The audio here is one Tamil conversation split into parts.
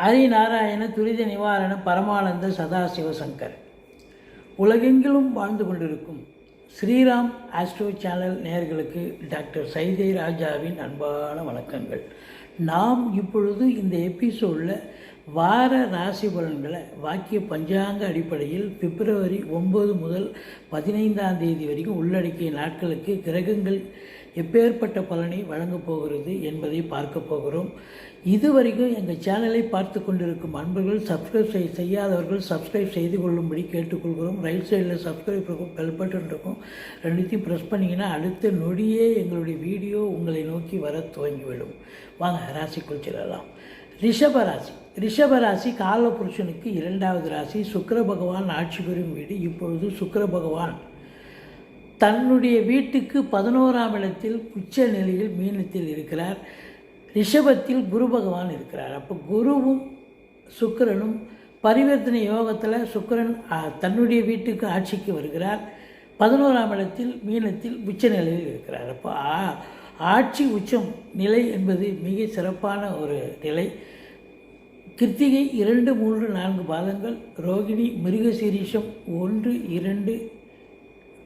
ஹரிநாராயண துரித நிவாரண பரமானந்த சதாசிவ சங்கர். உலகெங்கிலும் வாழ்ந்து கொண்டிருக்கும் ஸ்ரீராம் ஆஸ்ட்ரோ சேனல் நேயர்களுக்கு டாக்டர் சைதை ராஜாவின் அன்பான வணக்கங்கள். நாம் இப்பொழுது இந்த எபிசோடில் வார ராசி பலன்களை வாக்கிய பஞ்சாங்க அடிப்படையில் பிப்ரவரி ஒம்பது முதல் பதினைந்தாம் தேதி வரைக்கும் உள்ளடக்கிய நாட்களுக்கு கிரகங்கள் எப்பேற்பட்ட பலனை வழங்கப் போகிறது என்பதை பார்க்க போகிறோம். இதுவரைக்கும் எங்கள் சேனலை பார்த்து கொண்டிருக்கும் அன்பர்கள் சப்ஸ்கிரைப் செய் செய்யாதவர்கள் சப்ஸ்கிரைப் செய்து கொள்ளும்படி கேட்டுக்கொள்கிறோம். ரைட் சைடில் சப்ஸ்கிரைப் இருக்கும் பெல் பட்டன் இருக்கும். ரெண்டுத்தையும் ப்ரெஸ் பண்ணிங்கன்னா அடுத்த நொடியே எங்களுடைய வீடியோ உங்களை நோக்கி வர துவங்கிவிடும். வாங்க ராசிக்குள் செல்லலாம். ரிஷபராசி ராசி. ராசி காலபுருஷனுக்கு இரண்டாவது ராசி. சுக்கர பகவான் ஆட்சி பெறும் வீடு. இப்பொழுது சுக்கர பகவான் தன்னுடைய வீட்டுக்கு பதினோராம் இடத்தில் உச்ச நிலையில் மீனத்தில் இருக்கிறார். ரிஷபத்தில் குரு பகவான் இருக்கிறார். அப்போ குருவும் சுக்கிரனும் பரிவர்த்தனை யோகத்தில் சுக்கிரன் தன்னுடைய வீட்டுக்கு ஆட்சிக்கு வருகிறார். பதினோராம் இடத்தில் மீனத்தில் உச்ச நிலையில் இருக்கிறார். அப்போ ஆ- ஆட்சி உச்சம் நிலை என்பது மிக சிறப்பான ஒரு நிலை. கிருத்திகை இரண்டு மூன்று நான்கு பாதங்கள் ரோகிணி மிருகசீரிஷம் ஒன்று இரண்டு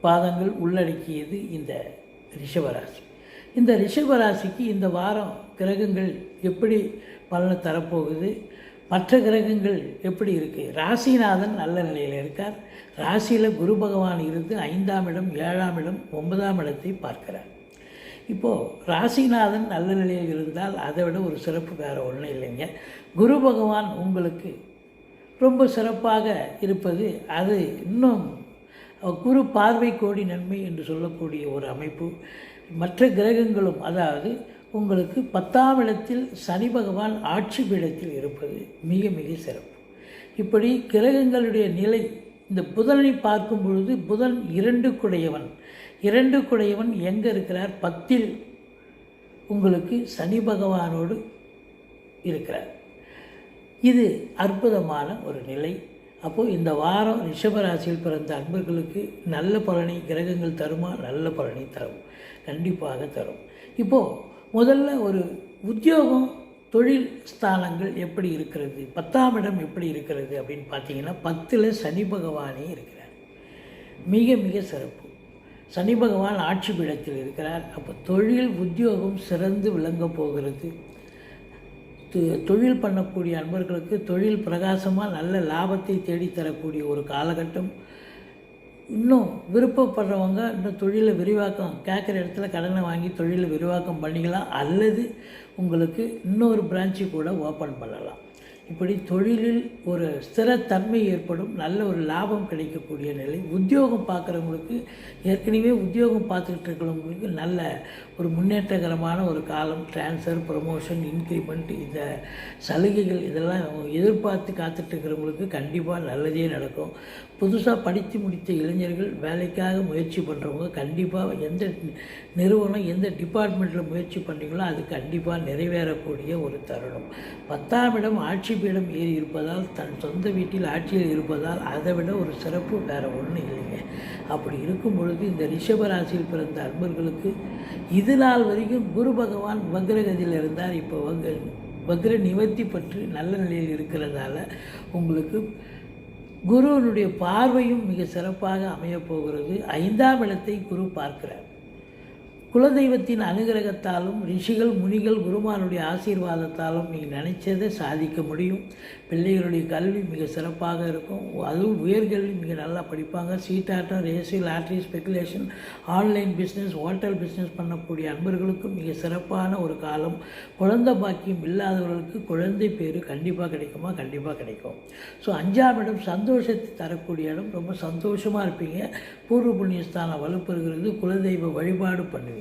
பாதங்கள் உள்ளடக்கியது இந்த ரிஷபராசி இந்த ரிஷபராசிக்கு இந்த வாரம் கிரகங்கள் எப்படி பலனை தரப்போகுது? மற்ற கிரகங்கள் எப்படி இருக்குது ராசிநாதன் நல்ல நிலையில் இருக்கார். ராசியில் குரு பகவான் இருந்து ஐந்தாம் இடம் ஏழாம் இடம் ஒன்பதாம் இடத்தை பார்க்கிறார். இப்போது ராசிநாதன் நல்ல நிலையில் இருந்தால் அதை விட ஒரு சிறப்பு வேறு ஒன்றும் இல்லைங்க. குரு பகவான் உங்களுக்கு ரொம்ப சிறப்பாக இருப்பது அது இன்னும் குரு பார்வை கோடி நன்மை என்று சொல்லக்கூடிய ஒரு அமைப்பு. மற்ற கிரகங்களும் அதாவது உங்களுக்கு பத்தாம் இடத்தில் சனி பகவான் ஆட்சி பீடத்தில் இருப்பது மிக மிக சிறப்பு. இப்படி கிரகங்களுடைய நிலை இந்த புதனை பார்க்கும் பொழுது புதன் இரண்டு குடையவன் இரண்டு குடையவன் எங்கே இருக்கிறார்? பத்தில் உங்களுக்கு சனி பகவானோடு இருக்கிறார். இது அற்புதமான ஒரு நிலை. அப்போது இந்த வாரம் ரிஷபராசியில் பிறந்த அன்பர்களுக்கு நல்ல பலனை கிரகங்கள் தருமா? நல்ல பலனை தரும். கண்டிப்பாக தரும். இப்போது முதல்ல ஒரு உத்தியோகம் தொழில் ஸ்தானங்கள் எப்படி இருக்கிறது பத்தாம் இடம் எப்படி இருக்கிறது அப்படின்னு பார்த்தீங்கன்னா பத்தில் சனி பகவானே இருக்கிறார். மிக மிக சிறப்பு. சனி பகவான் ஆட்சி பீடத்தில் இருக்கிறார். அப்போ தொழில் உத்தியோகம் சிறந்து விளங்கப் போகிறது. தொ- தொழில் பண்ணக்கூடிய அன்பர்களுக்கு தொழில் பிரகாசமாக நல்ல லாபத்தை தேடித்தரக்கூடிய ஒரு காலகட்டம். இன்னும் விருப்பப்படுறவங்க இன்னும் தொழிலை விரிவாக்கம் கேட்குற இடத்துல கடனை வாங்கி தொழிலை விரிவாக்கம் பண்ணிக்கலாம் அல்லது உங்களுக்கு இன்னொரு பிரான்ச்சு கூட ஓப்பன் பண்ணலாம். இப்படி தொழிலில் ஒரு ஸ்திரத்தன்மை ஏற்படும் நல்ல ஒரு லாபம் கிடைக்கக்கூடிய நிலை. உத்தியோகம் பார்க்குறவங்களுக்கு ஏற்கனவே உத்தியோகம் பார்த்துக்கிட்டு இருக்கிறவங்களுக்கு நல்ல ஒரு முன்னேற்றகரமான ஒரு காலம் ட்ரான்ஸ்ஃபர் ப்ரொமோஷன் இன்க்ரிமெண்ட் இந்த சலுகைகள் இதெல்லாம் எதிர்பார்த்து காத்துட்டு இருக்கிறவங்களுக்கு கண்டிப்பாக நல்லதே நடக்கும். புதுசாக படித்து முடித்த இளைஞர்கள் வேலைக்காக முயற்சி பண்ணுறவங்க கண்டிப்பாக எந்த நிறுவனம் எந்த டிபார்ட்மெண்ட்டில் முயற்சி பண்ணுறீங்களோ அது கண்டிப்பாக நிறைவேறக்கூடிய ஒரு தருணம். பத்தாம் இடம் ஆட்சி பீடம் ஏறி இருப்பதால் தன் சொந்த வீட்டில் ஆட்சியில் இருப்பதால் அதை விட ஒரு சிறப்பு வேறு ஒன்றும் இல்லைங்க. அப்படி இருக்கும் பொழுது இந்த ரிஷபராசியில் பிறந்த அன்பர்களுக்கு இது நாள் வரைக்கும் குரு பகவான் வக்ரகதியில் இருந்தார். இப்போ வங்க வக்ர நிவர்த்தி பற்றி நல்ல நிலையில் இருக்கிறதால உங்களுக்கு குருவனுடைய பார்வையும் மிக சிறப்பாக அமையப் போகிறது. ஐந்தாம் இடத்தை குரு பார்க்கிறார். குலதெய்வத்தின் அனுகிரகத்தாலும் ரிஷிகள் முனிகள் குருமானுடைய ஆசீர்வாதத்தாலும் நீங்கள் நினைச்சதை சாதிக்க முடியும். பிள்ளைகளுடைய கல்வி மிக சிறப்பாக இருக்கும். அதுவும் உயர்கல்வி மிக நல்லா படிப்பாங்க. சீட்டாட்டம் ரேசி lottery speculation online business hotel business பண்ணக்கூடிய அன்பர்களுக்கும் மிக சிறப்பான ஒரு காலம். குழந்தை பாக்கியம் இல்லாதவர்களுக்கு குழந்தை பேர் கண்டிப்பாக கிடைக்குமா? கண்டிப்பாக கிடைக்கும். ஸோ அஞ்சாம் இடம் சந்தோஷத்தை தரக்கூடிய இடம். ரொம்ப சந்தோஷமாக இருப்பீங்க. பூர்வ புண்ணியஸ்தானம் வலுப்பெறுகிறது. குலதெய்வ வழிபாடு பண்ணுவீங்க.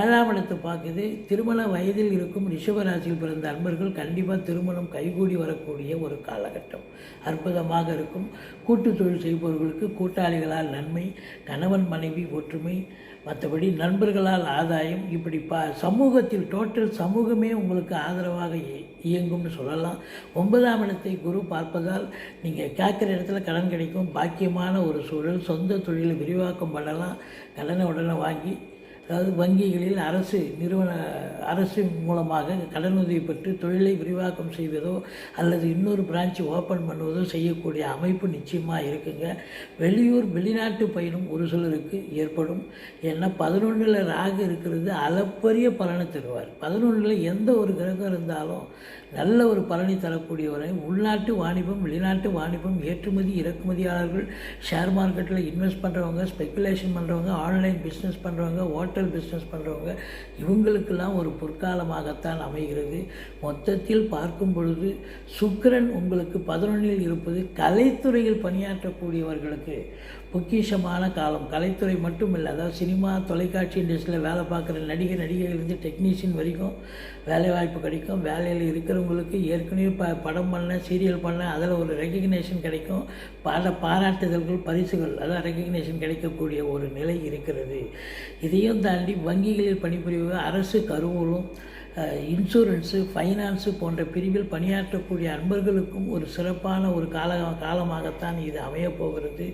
ஏழாம் இடத்தை பார்க்குது. திருமண வயதில் இருக்கும் ரிஷபராசியில் பிறந்த அன்பர்கள் கண்டிப்பாக திருமணம் கைகூடி வரக்கூடிய ஒரு காலகட்டம். அற்புதமாக இருக்கும். கூட்டு தொழில் செய்பவர்களுக்கு கூட்டாளிகளால் நன்மை கணவன் மனைவி ஒற்றுமை மற்றபடி நண்பர்களால் ஆதாயம். இப்படி ப சமூகத்தில் டோட்டல் சமூகமே உங்களுக்கு ஆதரவாக இயங்கும்னு சொல்லலாம். ஒன்பதாம் இடத்தை குரு பார்ப்பதால் நீங்கள் கேட்குற இடத்துல கடன் கிடைக்கும். பாக்கியமான ஒரு சூழல் சொந்த தொழிலை விரிவாக்கம் பண்ணலாம். கடனை உடனே வாங்கி அதாவது வங்கிகளில் அரசு நிறுவன அரசு மூலமாக கடனுதவி பெற்று தொழிலை விரிவாக்கம் செய்வதோ அல்லது இன்னொரு பிரான்ச் ஓப்பன் பண்ணுவதோ செய்யக்கூடிய அமைப்பு நிச்சயமாக இருக்குங்க. வெளியூர் வெளிநாட்டு பயணம் ஒரு சிலருக்கு ஏற்படும். ஏன்னா பதினொன்றில் ராகு இருக்கிறது அளப்பரிய பலனை தருவார். பதினொன்றில் எந்த ஒரு கிரகம் இருந்தாலும் நல்ல ஒரு பலனை தரக்கூடியவரை உள்நாட்டு வாணிபம் வெளிநாட்டு வாணிபம் ஏற்றுமதி இறக்குமதியாளர்கள் ஷேர் மார்க்கெட்டில் இன்வெஸ்ட் பண்ணுறவங்க ஸ்பெக்குலேஷன் பண்ணுறவங்க ஆன்லைன் பிஸ்னஸ் பண்ணுறவங்க ஹோட்டல் பிஸ்னஸ் பண்ணுறவங்க இவங்களுக்கெல்லாம் ஒரு பொற்காலமாகத்தான் அமைகிறது. மொத்தத்தில் பார்க்கும் பொழுது சுக்கரன் உங்களுக்கு பதினொன்றில் இருப்பது கலைத்துறையில் பணியாற்றக்கூடியவர்களுக்கு பொக்கிஷமான காலம். கலைத்துறை மட்டும் இல்லை அதாவது சினிமா தொலைக்காட்சி இண்டஸ்ட்ரியில் வேலை பார்க்குற நடிகை இருந்து டெக்னீஷியன் வரைக்கும் வேலைவாய்ப்பு கிடைக்கும். வேலையில் உங்களுக்கு ஏற்கனவே ப படம் பண்ண சீரியல் பண்ண அதில் ஒரு ரெக்கக்னேஷன் கிடைக்கும். பல பாராட்டுதல்கள் பரிசுகள் அதான் ரெக்கக்னேஷன் கிடைக்கக்கூடிய ஒரு நிலை இருக்கிறது. இதையும் தாண்டி வங்கிகளில் பணிபுரிவு அரசு கருவூலம் இன்சூரன்ஸு ஃபைனான்ஸு போன்ற பிரிவில் பணியாற்றக்கூடிய அன்பர்களுக்கும் ஒரு சிறப்பான ஒரு கால காலமாகத்தான் இது அமையப் போகிறது.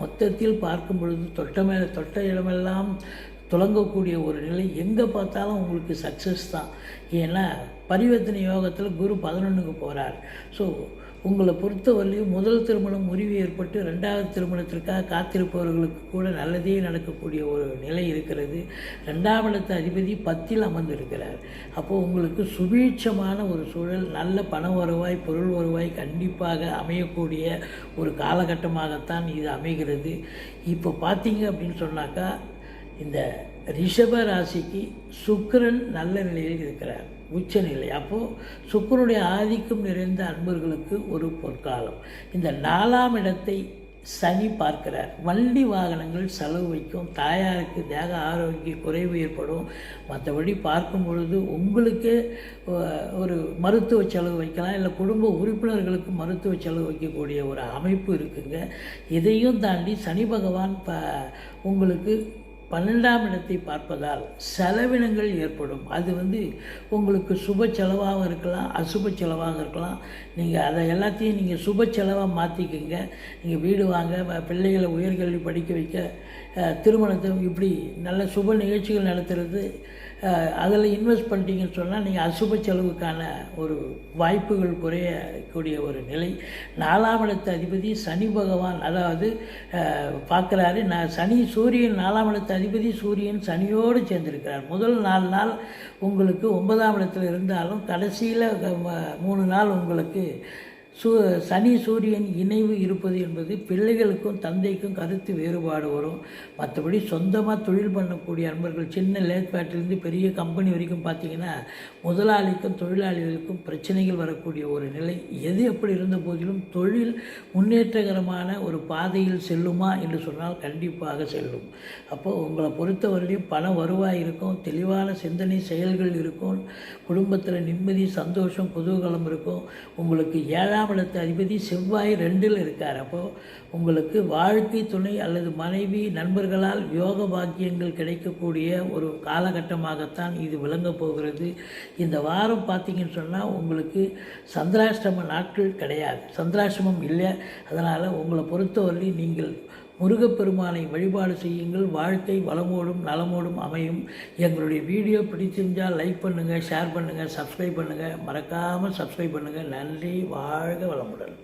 மொத்தத்தில் பார்க்கும் பொழுது தொட்ட மேலே தொட்ட இடமெல்லாம் துளங்கக்கூடிய ஒரு நிலை எங்கே பார்த்தாலும் உங்களுக்கு சக்ஸஸ் தான். ஏன்னா பரிவர்த்தனை யோகத்தில் குரு பதினொன்றுக்கு போகிறார் ஸோ உங்களை பொறுத்தவரையிலையும் முதல் திருமணம் முறிவு ஏற்பட்டு ரெண்டாவது திருமணத்திற்காக காத்திருப்பவர்களுக்கு கூட நல்லதே நடக்கக்கூடிய ஒரு நிலை இருக்கிறது. ரெண்டாம் அதிபதி பத்தில் அமர்ந்திருக்கிறார். அப்போது உங்களுக்கு சுபீட்சமான ஒரு சூழல் நல்ல பண வருவாய் பொருள் வருவாய் கண்டிப்பாக அமையக்கூடிய ஒரு காலகட்டமாகத்தான் இது அமைகிறது. இப்போ பார்த்தீங்க அப்படின்னு சொன்னாக்கா இந்த ரிஷப ராசிக்கு சுக்கரன் நல்ல நிலையில் இருக்கிறார். உச்ச நிலை. அப்போது சுக்கரனுடைய ஆதிக்கம் நிறைந்த அன்பர்களுக்கு ஒரு பொற்காலம். இந்த நாலாம் இடத்தை சனி பார்க்கிறார். வண்டி வாகனங்கள் செலவு வைக்கும். தாயாருக்கு தேக ஆரோக்கிய குறைவு ஏற்படும். மற்றபடி பார்க்கும் பொழுது உங்களுக்கு ஒரு மருத்துவ செலவு வைக்கலாம். இல்லை குடும்ப உறுப்பினர்களுக்கு மருத்துவ செலவு வைக்கக்கூடிய ஒரு அமைப்பு இருக்குங்க. இதையும் தாண்டி சனி பகவான் ப உங்களுக்கு பன்னெண்டாம் இடத்தை பார்ப்பதால் செலவினங்கள் ஏற்படும். அது வந்து உங்களுக்கு சுப செலவாகவும் இருக்கலாம் அசுப செலவாகவும் இருக்கலாம். நீங்கள் அதை எல்லாத்தையும் நீங்கள் சுப செலவாக மாற்றிக்கங்க நீங்கள் வீடு வாங்க வ- பிள்ளைகளை உயர்கல்வி படிக்க வைக்க திருமணத்தை இப்படி நல்ல சுப நிகழ்ச்சிகள் நடத்துறது அதில் இன்வெஸ்ட் பண்ணிட்டீங்கன்னு சொன்னால் நீங்கள் அசுப செலவுக்கான ஒரு வாய்ப்புகள் குறையக்கூடிய ஒரு நிலை. நாலாம் இடத்து அதிபதி சனி பகவான் அதாவது பார்க்குறாரு நான் சனி சூரியன் நாலாம் இடத்து அதிபதி சூரியன் சனியோடு சேர்ந்திருக்கிறார். முதல் நாலு நாள் உங்களுக்கு ஒன்பதாம் இடத்துல இருந்தாலும் கடைசியில் மூணு நாள் உங்களுக்கு சூ சனி சூரியன் இணைவு இருப்பது என்பது பிள்ளைகளுக்கும் தந்தைக்கும் கருத்து வேறுபாடு வரும். மற்றபடி சொந்தமாக தொழில் பண்ணக்கூடிய அன்பர்கள் சின்ன லேத்பேட்டிலேருந்து பெரிய கம்பெனி வரைக்கும் பார்த்தீங்கன்னா முதலாளிக்கும் தொழிலாளிகளுக்கும் பிரச்சனைகள் வரக்கூடிய ஒரு நிலை. எது எப்படி இருந்த போதிலும் தொழில் முன்னேற்றகரமான ஒரு பாதையில் செல்லுமா என்று சொன்னால் கண்டிப்பாக செல்லும். அப்போது உங்களை பொறுத்தவரையிலையும் பண வருவாய் இருக்கும் தெளிவான சிந்தனை செயல்கள் இருக்கும் குடும்பத்தில் நிம்மதி சந்தோஷம் குதூகலம் இருக்கும். உங்களுக்கு ஏழாம் இடத்து அதிபதி செவ்வாய் ரெண்டில் இருக்கார். அப்போது உங்களுக்கு வாழ்க்கை துணை அல்லது மனைவி நண்பர்களால் யோக பாக்கியங்கள் கிடைக்கக்கூடிய ஒரு காலகட்டமாகத்தான் இது விளங்கப் போகிறது. இந்த வாரம் பார்த்தீங்கன்னு சொன்னால் உங்களுக்கு சந்திராஷ்டம நாட்கள் கிடையாது. சந்திராஷ்டமம் இல்லை. அதனால் உங்களை பொறுத்தவரை நீங்கள் முருகப்பெருமானை வழிபாடு செய்யுங்கள். வாழ்க்கை வளமோடும் நலமோடும் அமையும். எங்களுடைய வீடியோ பிடிச்சிருந்தால் லைக் பண்ணுங்கள் ஷேர் பண்ணுங்கள் சப்ஸ்கிரைப் பண்ணுங்கள் மறக்காமல் சப்ஸ்கிரைப் பண்ணுங்கள் நன்றி வாழ்க வளமுடன்.